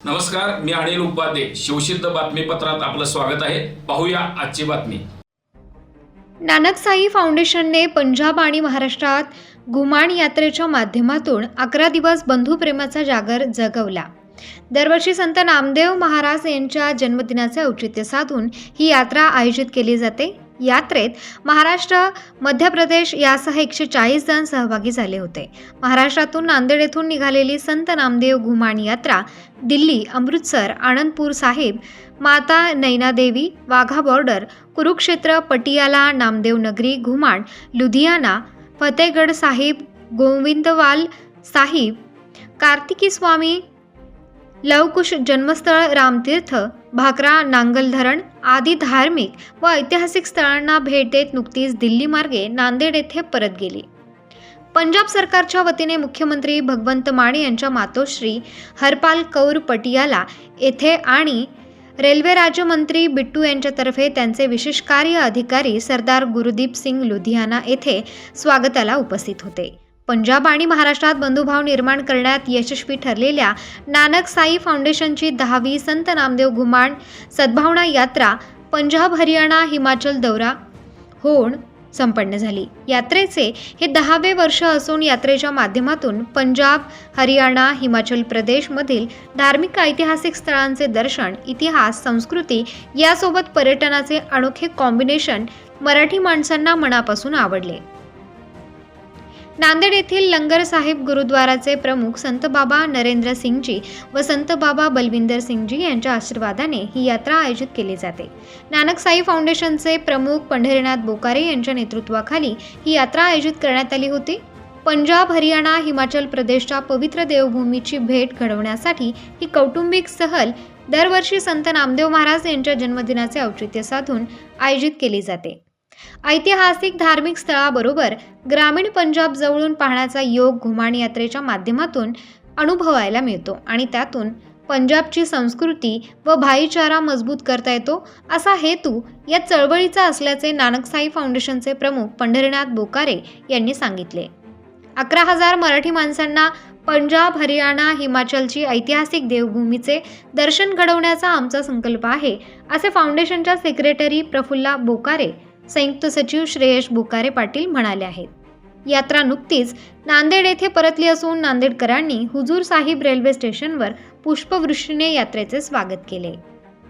नमस्कार मी अनिल उपाध्ये. शिवसिद्ध बातमीपत्रात आपलं स्वागत आहे. पाहूया आजची बातमी. नानकसाई फाउंडेशनने पंजाब आणि महाराष्ट्रात घुमाण यात्रेच्या माध्यमातून अकरा दिवस बंधुप्रेमाचा जागर जगवला. दरवर्षी संत नामदेव महाराज यांच्या जन्मदिनाचे औचित्य साधून ही यात्रा आयोजित केली जाते. यात्रेत महाराष्ट्र मध्य प्रदेश यासह एकशे चाळीस जण सहभागी झाले होते. महाराष्ट्रातून नांदेड येथून निघालेली संत नामदेव घुमाण यात्रा दिल्ली अमृतसर आनंदपूर साहिब माता नैनादेवी वाघा बॉर्डर कुरुक्षेत्र पटियाला नामदेव नगरी घुमाण लुधियाना फतेहगड साहिब गोविंदवाल साहिब कार्तिकी स्वामी लवकुश जन्मस्थळ रामतीर्थ भाकरा नांगल धरण आदी धार्मिक व ऐतिहासिक स्थळांना भेट देत नुकतीच दिल्ली मार्गे नांदेड येथे परत गेली. पंजाब सरकारच्या वतीने मुख्यमंत्री भगवंत माने यांच्या मातोश्री हरपाल कौर पटियाला येथे आणि रेल्वे राज्यमंत्री बिट्टू यांच्यातर्फे त्यांचे विशेष कार्य अधिकारी सरदार गुरुदीप सिंग लुधियाना येथे स्वागताला उपस्थित होते. पंजाब आणि महाराष्ट्रात बंधुभाव निर्माण करण्यात यशस्वी ठरलेल्या नानक साई फाउंडेशनची दहावी संत नामदेव घुमाण सद्भावना यात्रा पंजाब हरियाणा हिमाचल दौरा होऊन संपन्न झाली. यात्रेचे हे दहावे वर्ष असून यात्रेच्या माध्यमातून पंजाब हरियाणा हिमाचल प्रदेशमधील धार्मिक ऐतिहासिक स्थळांचे दर्शन इतिहास संस्कृती यासोबत पर्यटनाचे अनोखे कॉम्बिनेशन मराठी माणसांना मनापासून आवडले. नांदेड येथील लंगर साहिब गुरुद्वाराचे प्रमुख संत बाबा नरेंद्र सिंगजी व संत बाबा बलविंदर सिंगजी यांच्या आशीर्वादाने ही यात्रा आयोजित केली जाते. नानक साई फाउंडेशनचे प्रमुख पंढरीनाथ बोकारे यांच्या नेतृत्वाखाली ही यात्रा आयोजित करण्यात आली होती. पंजाब हरियाणा हिमाचल प्रदेशच्या पवित्र देवभूमीची भेट घडवण्यासाठी ही कौटुंबिक सहल दरवर्षी संत नामदेव महाराज यांच्या जन्मदिनाचे औचित्य साधून आयोजित केली जाते. ऐतिहासिक धार्मिक स्थळाबरोबर ग्रामीण पंजाब जवळून पाहण्याचा योग घुमाण यात्रेच्या माध्यमातून अनुभवायला मिळतो आणि त्यातून पंजाबची संस्कृती व भाईचारा मजबूत करता येतो असा हेतू या चळवळीचा असल्याचे नानकसाई फाउंडेशनचे प्रमुख पंढरीनाथ बोकारे यांनी सांगितले. अकरा हजार मराठी माणसांना पंजाब हरियाणा हिमाचलची ऐतिहासिक देवभूमीचे दर्शन घडवण्याचा आमचा संकल्प आहे असे फाउंडेशनच्या सेक्रेटरी प्रफुल्ला बोकारे संयुक्त सचिव श्रेयश बुकारे पाटील म्हणाले आहेत. यात्रा नुकतीच नांदेड येथे परतली असून नांदेडकरांनी हुजूर साहिब रेल्वे स्टेशनवर पुष्पवृष्टीने यात्रेचे स्वागत केले.